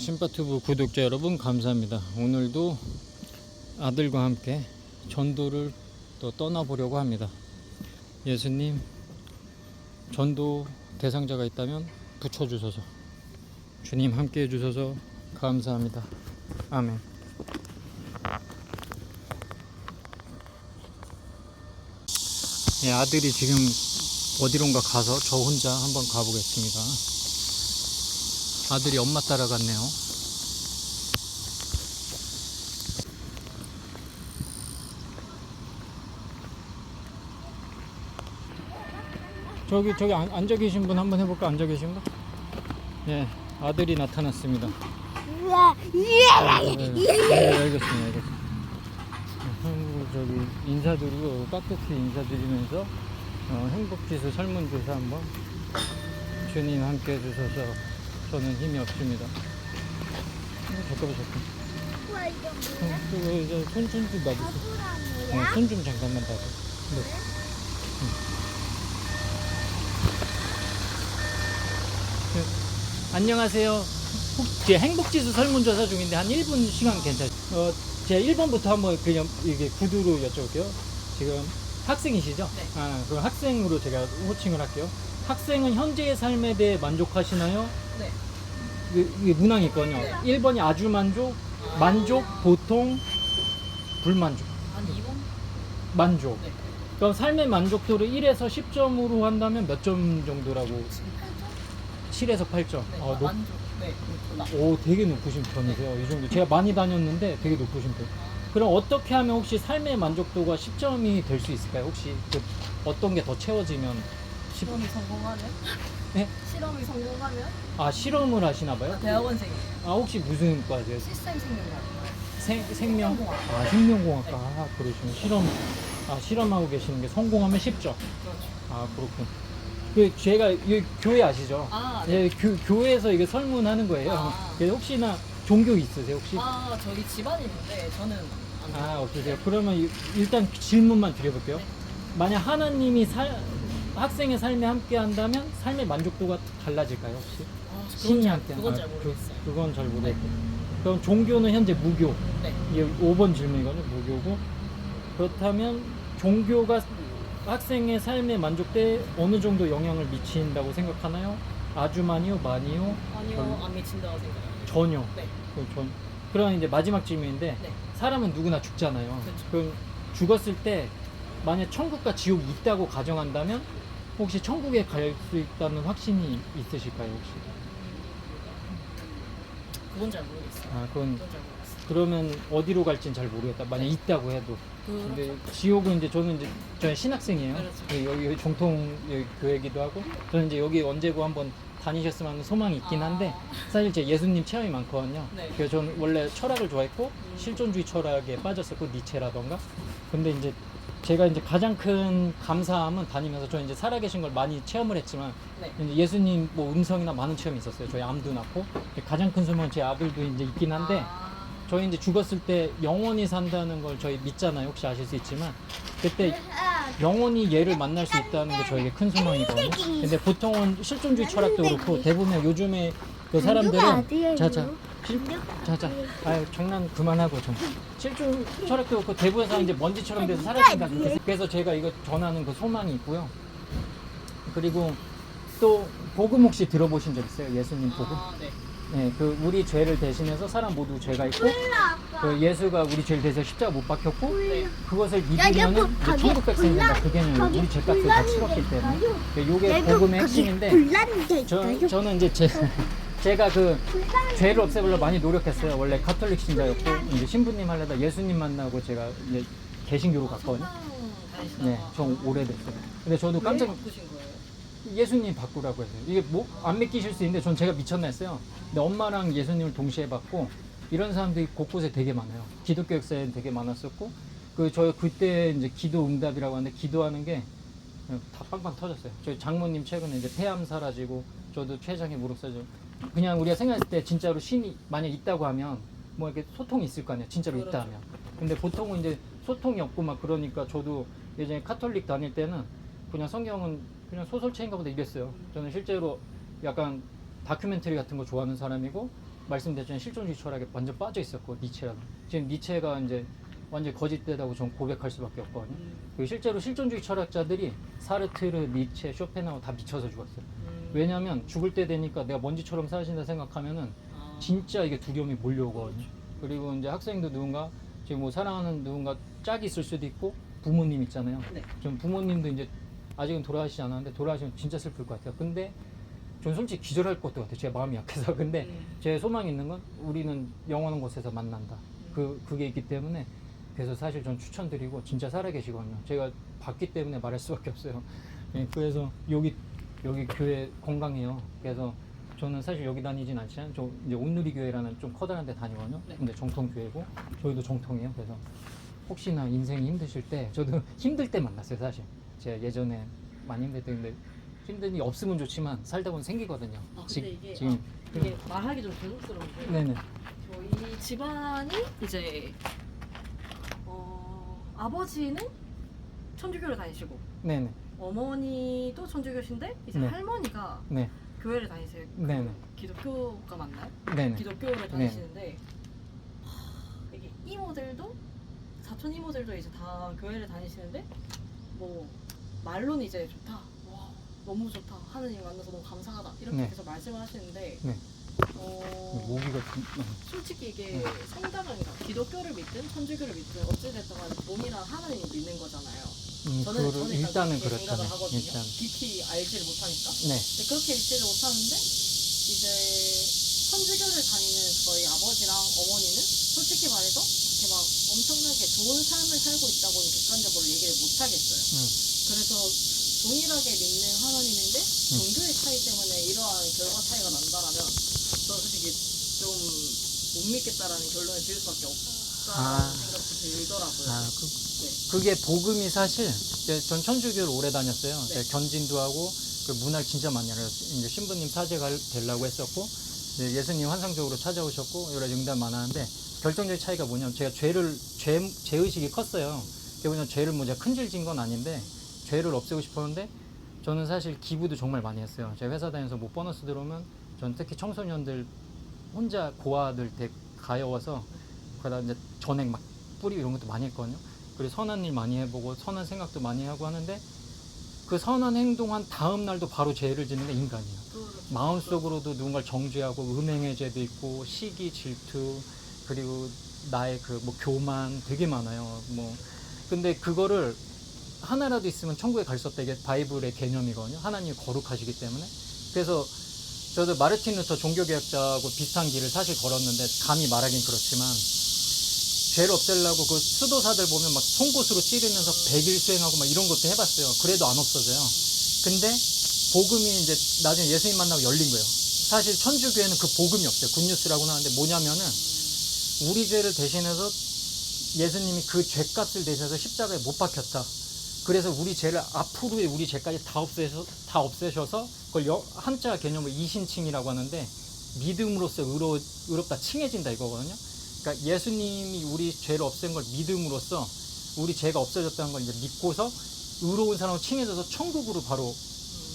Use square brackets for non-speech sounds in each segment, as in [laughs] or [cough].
신바튜브 구독자 여러분 감사합니다. 오늘도 아들과 함께 전도를 또 떠나보려고 합니다. 예수님 전도 대상자가 있다면 붙여주소서. 주님 함께 해주셔서 감사합니다. 아멘. 예, 아들이 지금 어디론가 가서 저 혼자 한번 가보겠습니다. 아들이 엄마 따라갔네요. 저기 저기 앉- 앉아 계신 분 한번 해볼까? 앉아 계신 분? 예, 아들이 나타났습니다. 네, 네, 네, 알겠습니다. 알겠습니다. 한국 저기 인사드리고 깍듯이 인사드리면서 어, 행복지수 설문조사 한번 주님 함께 해주셔서 저는 힘이 없습니다. 어, 잠깐만 잠깐. 어, 그거 이제 손좀 좀 놔주세요. 어, 손좀 잠깐만 놔줘. 네. 네. 안녕하세요. 혹- 제 행복지수 설문조사 중인데 한 1분 시간 괜찮죠? 어, 제 1번부터 한번 그냥 이게 구두로 여쭤볼게요. 지금 학생이시죠? 네. 아, 그럼 학생으로 제가 호칭을 할게요. 학생은 현재의 삶에 대해 만족하시나요? 네. 그- 이게 문항이 있거든요. 1번이 아주 만족, 만족, 보통, 불만족. 한 2번? 만족. 네. 그럼 삶의 만족도를 1에서 10점으로 한다면 몇 점 정도라고? 7에서 8점. 네. 어, 높, 만족. 네. 오, 되게 높으신 편이세요. 이 정도. 제가 많이 다녔는데 되게 높으신 편. 그럼 어떻게 하면 혹시 삶의 만족도가 10점이 될 수 있을까요? 혹시 그 어떤 게 더 채워지면 10... 실험이 성공하면? [laughs] 네? 실험이 성공하면? 아, 실험을 하시나 봐요? 대학원생이에요. 아, 혹시 무슨 과세요? 시스템 생명학. 생, 생명? 생명공학. 아, 생명공학과. 네. 아, 그러시면 실험, 아, 실험하고 계시는 게 성공하면 10점. 그렇죠. 아, 그렇군. 그, 제가, 이 교회 아시죠? 아, 네. 예, 교, 교회에서 이게 설문하는 거예요. 아. 그래서 혹시나 종교 있으세요, 혹시? 아, 저기 집안이 있는데 저는 안 돼요. 아, 없으세요? 그러면 이- 일단 질문만 드려볼게요. 네. 만약 하나님이 살, 학생의 삶에 함께 한다면 삶의 만족도가 달라질까요, 혹시? 아, 그건 신이 잘, 함께. 그건 아, 잘 모르겠어요. 그, 그건 잘 모르겠고. 그럼 종교는 현재 무교. 네. 이게 5번 질문이거든요. 무교고. 그렇다면 종교가 학생의 삶의 만족도에 어느 정도 영향을 미친다고 생각하나요? 아주 많이요, 많이요, 아니요? 안 미친다고 생각해요. 전혀. 네. 그 전. 그럼 이제 마지막 질문인데 네. 사람은 누구나 죽잖아요. 그쵸. 그럼 죽었을 때 만약 천국과 지옥이 있다고 가정한다면 혹시 천국에 갈 수 있다는 확신이 있으실까요, 혹시? 그건 잘 모르겠어요. 아, 그건 그건 잘 모르겠어요. 그러면 어디로 갈진 잘 모르겠다. 만약 있다고 해도. 근데 그렇죠. 지옥은 이제 저는 이제 저는 신학생이에요. 그렇죠. 그 여기, 여기 정통 여기 교회기도 하고 저는 이제 여기 언제고 한번 다니셨으면 하는 소망이 있긴 한데 아. 사실 제 예수님 체험이 많거든요. 네. 그래서 저는 원래 철학을 좋아했고 음. 실존주의 철학에 빠졌었고 니체라던가. 근데 이제 제가 이제 가장 큰 감사함은 다니면서 저는 이제 살아계신 걸 많이 체험을 했지만 네. 이제 예수님 뭐 음성이나 많은 체험이 있었어요. 저희 암도 낳고 가장 큰 소망은 제 아들도 이제 있긴 한데 아, 저희 이제 죽었을 때 영원히 산다는 걸 저희 믿잖아요. 혹시 아실 수 있지만 그때 영원히 얘를 만날 수 있다는 게 저에게 큰 소망이거든요. 근데 보통은 실존주의 철학도 그렇고 대부분 요즘에 그 사람들은 자자 실, 자자 아유 장난 그만하고 좀 실존 철학도 그렇고 대부분 사람 이제 먼지처럼 돼서 사라진다 그래서 제가 이거 전하는 그 소망이 있고요. 그리고 또 복음 혹시 들어보신 적 있어요? 예수님 복음? 아, 네. 네, 그 우리 죄를 대신해서 사람 모두 죄가 있고 그 예수가 우리 죄를 대해서 십자가 못 박혔고 네. 그것을 믿으면은 그 이제 거기 천국 백성이 된다. 그게는 거기 우리 죄값을 다 치렀기 때문에 그 요게 복음의 핵심인데 저, 저는 이제 제, [laughs] 제가 그 죄를 없애보려 많이 노력했어요. 원래 카톨릭 신자였고 이제 신부님 하려다 예수님 만나고 제가 이제 개신교로 갔거든요. 네, 좀 오래됐어요. 근데 저도 깜짝 예수님 바꾸라고 했어요. 이게 뭐 안 믿기실 수 있는데 전 제가 미쳤나 했어요. 근데 엄마랑 예수님을 동시에 받고 이런 사람들이 곳곳에 되게 많아요. 기독교 역사에 되게 많았었고 그 저 그때 이제 기도 응답이라고 하는데 기도하는 게 다 빵빵 터졌어요. 저희 장모님 최근에 이제 폐암 사라지고 저도 췌장에 무릎 사지고 그냥 우리가 생각했을 때 진짜로 신이 만약 있다고 하면 뭐 이렇게 소통이 있을 거 아니에요. 진짜로 있다 그렇죠. 하면. 근데 보통은 이제 소통이 없고 막 그러니까 저도 예전에 카톨릭 다닐 때는 그냥 성경은 그냥 소설책인가 보다 이랬어요. 저는 실제로 약간 다큐멘터리 같은 거 좋아하는 사람이고 말씀드렸잖아요 실존주의 철학에 완전 빠져 있었고 니체라고 지금 니체가 이제 완전 거짓되다고 전 고백할 수밖에 없거든요. 음. 그리고 실제로 실존주의 철학자들이 사르트르, 니체, 쇼펜하고 다 미쳐서 죽었어요. 음. 왜냐하면 죽을 때 되니까 내가 먼지처럼 사라진다 생각하면은 아. 진짜 이게 두려움이 몰려오거든요. 그리고 이제 학생도 누군가 지금 뭐 사랑하는 누군가 짝이 있을 수도 있고 부모님 있잖아요. 네. 좀 부모님도 이제 아직은 돌아가시지 않았는데 돌아가시면 진짜 슬플 것 같아요. 근데 전 솔직히 기절할 것도 같아요. 제 마음이 약해서. [laughs] 근데 음. 제 소망이 있는 건 우리는 영원한 곳에서 만난다. 그 그게 있기 때문에 그래서 사실 전 추천드리고 진짜 살아계시거든요. 제가 봤기 때문에 말할 수밖에 없어요. 예, 그래서 여기 여기 교회 건강해요. 그래서 저는 사실 여기 다니진 않지만 저 이제 온누리 교회라는 좀 커다란 데 다니거든요. 네. 근데 정통 교회고 저희도 정통이에요. 그래서 혹시나 인생이 힘드실 때 저도 [laughs] 힘들 때 만났어요. 사실 제가 예전에 많이 힘들 때 근데 힘든 일 없으면 좋지만 살다 보면 생기거든요. 아, 지- 근데 이게 지금 아, 이게 말하기 좀 죄송스러운데 네네 저희 집안이 이제 어, 아버지는 천주교를 다니시고 네네 어머니도 천주교신데 이제 네. 할머니가 네 교회를 다니세요. 그 네네 기독교가 맞나요? 네네 기독교를 다니시는데 하, 이게 이모들도 사촌 이모들도 이제 다 교회를 다니시는데 뭐 말로는 이제 좋다. 와 너무 좋다. 하느님 만나서 너무 감사하다. 이렇게 네. 계속 말씀을 하시는데 네. 어, 모기가 좀 어, 솔직히 이게 성당은 기독교를 믿든 천주교를 믿든 어찌됐든 간에 돈이랑 하나님을 믿는 거잖아요. 음, 저는 저는 일단은 그렇게 그렇다네 생각을 하거든요. 일단 깊이 알지를 못하니까. 네 근데 그렇게 읽지를 못하는데 이제 천주교를 다니는 저희 아버지랑 어머니는 솔직히 말해서 이렇게 막 엄청나게 좋은 삶을 살고 있다고는 객관적으로 얘기를 못 하겠어요. 음, 그래서 동일하게 믿는 하나님인데 종교의 차이 때문에 이러한 결과 차이가 난다라면 저는 솔직히 좀 못 믿겠다라는 결론을 지을 수밖에 없다는 아. 생각도 들더라고요. 아, 그, 네. 그게 복음이 사실 전 천주교를 오래 다녔어요. 네. 견진도 하고 그 문화를 진짜 많이 알아요. 이제 신부님 사제 갈 되려고 했었고 예수님 환상적으로 찾아오셨고 여러 응답 많았는데 결정적인 차이가 뭐냐면 제가 죄를 죄 죄의식이 컸어요. 뭐냐면 죄를 뭐 제가 큰죄 진건 아닌데 죄를 없애고 싶었는데 저는 사실 기부도 정말 많이 했어요. 제가 회사 다니면서 뭐 보너스 들어오면 전 특히 청소년들 혼자 고아들 댁 가여워서 그러다 이제 전액 막 뿌리 이런 것도 많이 했거든요. 그리고 선한 일 많이 해보고 선한 생각도 많이 하고 하는데 그 선한 행동한 다음 날도 바로 죄를 짓는 게 인간이에요. 그- 마음속으로도 누군가를 정죄하고 음행의 죄도 있고 시기 질투 그리고 나의 그 뭐 교만 되게 많아요. 뭐 근데 그거를 하나라도 있으면 천국에 갈 수 없다 이게 바이블의 개념이거든요. 하나님이 거룩하시기 때문에 그래서 저도 마르틴 루터 종교개혁자하고 비슷한 길을 사실 걸었는데 감히 말하긴 그렇지만 죄를 없애려고 그 수도사들 보면 막 송곳으로 찌르면서 백일 수행하고 막 이런 것도 해봤어요. 그래도 안 없어져요. 근데 복음이 이제 나중에 예수님 만나고 열린 거예요. 사실 천주교회는 그 복음이 없어요. 굿뉴스라고 하는데 뭐냐면은 우리 죄를 대신해서 예수님이 그 죄값을 대신해서 십자가에 못 박혔다. 그래서 우리 죄를 앞으로의 우리 죄까지 다 없애서 다 없애셔서 그걸 여- 한자 개념으로 이신칭이라고 하는데 믿음으로써 의로, 의롭다 칭해진다 이거거든요. 그러니까 예수님이 우리 죄를 없앤 걸 믿음으로써 우리 죄가 없어졌다는 걸 이제 믿고서 의로운 사람으로 칭해져서 천국으로 바로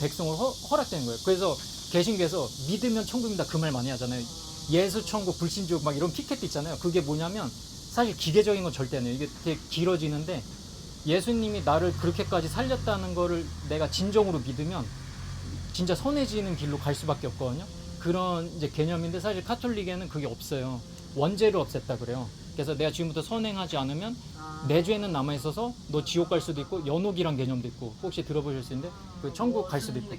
백성을 허, 허락되는 거예요. 그래서 개신교에서 믿으면 천국입니다 그 말 많이 하잖아요. 예수 천국 불신족 막 이런 피켓도 있잖아요. 그게 뭐냐면 사실 기계적인 건 절대 아니에요. 이게 되게 길어지는데 예수님이 나를 그렇게까지 살렸다는 거를 내가 진정으로 믿으면 진짜 선해지는 길로 갈 수밖에 없거든요. 그런 이제 개념인데 사실 카톨릭에는 그게 없어요. 원죄를 없앴다 그래요. 그래서 내가 지금부터 선행하지 않으면 아. 내 죄는 남아 있어서 너 지옥 갈 수도 있고 연옥이란 개념도 있고 혹시 들어보실 수 있는데 그 천국 갈 수도 있고.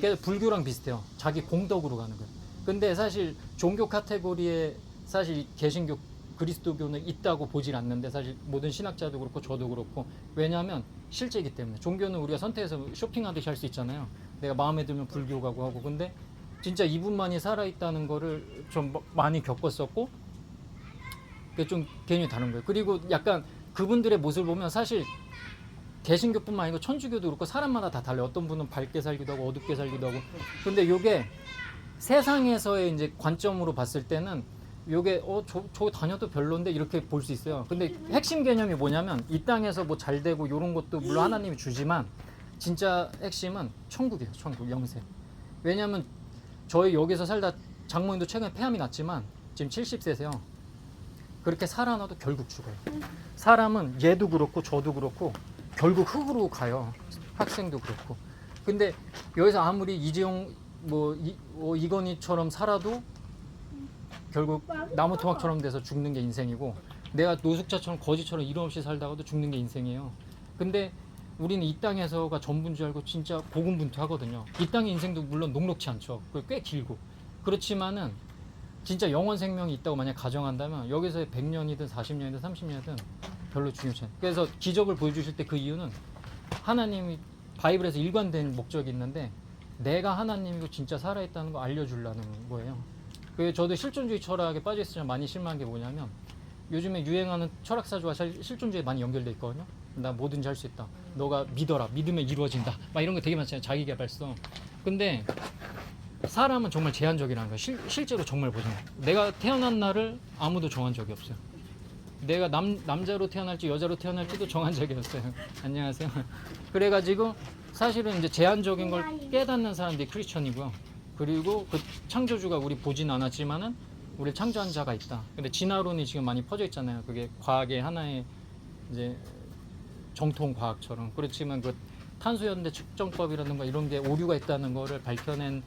그래서 불교랑 비슷해요. 자기 공덕으로 가는 거예요. 근데 사실 종교 카테고리에 사실 개신교 그리스도교는 있다고 보질 않는데 사실 모든 신학자도 그렇고 저도 그렇고 왜냐하면 실제이기 때문에 종교는 우리가 선택해서 쇼핑하듯이 할 수 있잖아요. 내가 마음에 들면 불교 가고 하고 근데 진짜 이분만이 살아있다는 거를 좀 많이 겪었었고 그게 좀 개념이 다른 거예요. 그리고 약간 그분들의 모습을 보면 사실 개신교뿐만 아니고 천주교도 그렇고 사람마다 다 달라요. 어떤 분은 밝게 살기도 하고 어둡게 살기도 하고. 근데 요게 세상에서의 이제 관점으로 봤을 때는 요게 어저 저 다녀도 별론데 이렇게 볼 수 있어요. 근데 핵심 개념이 뭐냐면 이 땅에서 뭐 잘 되고 요런 것도 물론 하나님이 주지만 진짜 핵심은 천국이에요. 천국 영생. 왜냐면 저희 여기서 살다 장모님도 최근에 폐암이 났지만 지금 70세세요. 그렇게 살아나도 결국 죽어요. 사람은 얘도 그렇고 저도 그렇고 결국 흙으로 가요. 학생도 그렇고. 근데 여기서 아무리 이재용 뭐 이, 어, 이건희처럼 살아도 결국 나무 토막처럼 돼서 죽는 게 인생이고 내가 노숙자처럼 거지처럼 일 없이 살다가도 죽는 게 인생이에요. 근데 우리는 이 땅에서가 전부인 줄 알고 진짜 고군분투하거든요. 이 땅의 인생도 물론 녹록치 않죠. 그꽤 길고 그렇지만은 진짜 영원 생명이 있다고 만약 가정한다면 여기서의 100년이든 40년이든 30년이든 별로 중요치 않아요. 그래서 기적을 보여주실 때 그 이유는 하나님이 바이블에서 일관된 목적이 있는데 내가 하나님이고 진짜 살아있다는 거 알려주려는 거예요. 그 저도 실존주의 철학에 빠져 있을 때 많이 실망한 게 뭐냐면 요즘에 유행하는 철학사주와 실- 실존주의에 많이 연결돼 있거든요. 나 뭐든지 할 수 있다. 너가 믿어라. 믿으면 이루어진다. 막 이런 거 되게 많잖아요. 자기개발서. 근데 사람은 정말 제한적이라는 거예요. 실, 실제로 정말 보잖아요. 내가 태어난 날을 아무도 정한 적이 없어요. 내가 남, 남자로 태어날지 여자로 태어날지도 정한 적이 없어요. [laughs] 안녕하세요. 그래가지고 사실은 이제 제한적인 걸 깨닫는 사람들이 크리스천이고요. 그리고 그 창조주가 우리 보진 않았지만은 우리 창조한 자가 있다. 근데 진화론이 지금 많이 퍼져 있잖아요. 그게 과학의 하나의 이제 정통 과학처럼 그렇지만 그 탄소연대 측정법이라든가 이런 게 오류가 있다는 거를 밝혀낸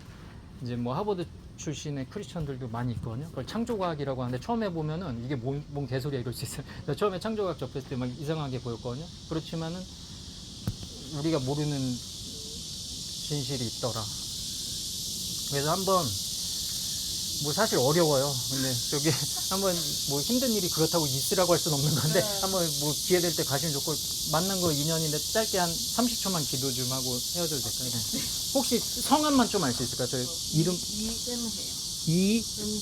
이제 뭐 하버드 출신의 크리스천들도 많이 있거든요. 그걸 창조과학이라고 하는데 처음에 보면은 이게 뭔, 뭔 개소리야 이럴 수 있어요. [laughs] 나 처음에 창조과학 접했을 때 막 이상하게 보였거든요. 그렇지만은 우리가 모르는 진실이 있더라. 그래서 한번 뭐 사실 어려워요. 근데 저기 [laughs] 한번 뭐 힘든 일이 그렇다고 있으라고 할 수는 없는 건데 네. 한번 뭐 기회 될 때 가시면 좋고 만난 거 인연인데 짧게 한 30초만 기도 좀 하고 헤어져도 될까요? 네. 혹시 성함만 좀 알 수 있을까요? 저 이름 이은혜요. 이 은혜요.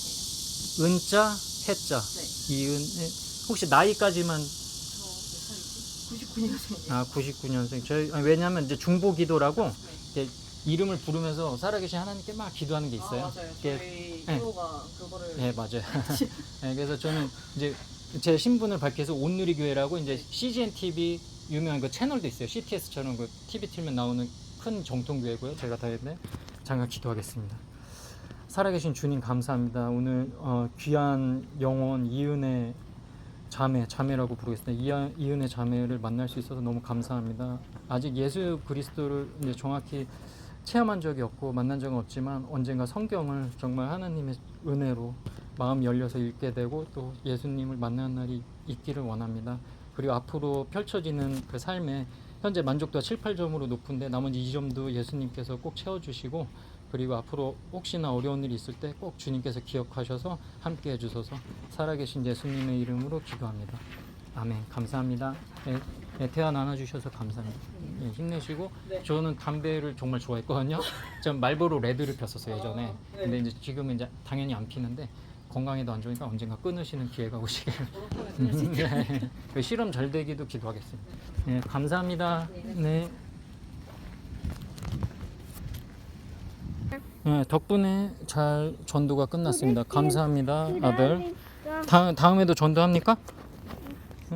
은자 해자 네. 이은 해. 혹시 나이까지만 살이지? 99년생이에요. 아 99년생 저희 아니, 왜냐하면 이제 중보기도라고 네. 이렇게 이름을 부르면서 살아계신 하나님께 막 기도하는 게 있어요. 아, 맞아요. 이게- 저희 네. 히로가 그거를 네 맞아요. 네, [laughs] 그래서 저는 이제 제 신분을 밝혀서 온누리 교회라고 이제 CGN TV 유명한 그 채널도 있어요. CTS처럼 그 TV 틀면 나오는 큰 정통 교회고요. 제가 다 했는데 잠깐 기도하겠습니다. 살아계신 주님 감사합니다. 오늘 어, 귀한 영혼 이은혜 자매 자매라고 부르겠습니다. 이은혜 자매를 만날 수 있어서 너무 감사합니다. 아직 예수 그리스도를 이제 정확히 체험한 적이 없고 만난 적은 없지만 언젠가 성경을 정말 하나님의 은혜로 마음 열려서 읽게 되고 또 예수님을 만나는 날이 있기를 원합니다. 그리고 앞으로 펼쳐지는 그 삶에 현재 만족도가 7, 8점으로 높은데 나머지 2점도 예수님께서 꼭 채워주시고 그리고 앞으로 혹시나 어려운 일이 있을 때 꼭 주님께서 기억하셔서 함께 해주셔서 살아계신 예수님의 이름으로 기도합니다. 아멘. 감사합니다. 네, 네, 태안 안아주셔서 감사합니다. 네, 힘내시고 네. 저는 담배를 정말 좋아했거든요. 전 말보로 레드를 폈었어요 예전에. 아, 네. 근데 이제 지금은 이제 당연히 안 피는데 건강에도 안 좋으니까 언젠가 끊으시는 기회가 오시길. 네. 그 실험 잘 되기도 기도하겠습니다. 네, 감사합니다. 네. 네, 덕분에 잘 전도가 끝났습니다. 감사합니다, 아들. 다, 다음에도 전도합니까?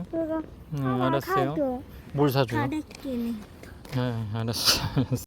그거 네, 알았어요. 뭘 사줘요? 가르치는 네, 알았어. 알았어.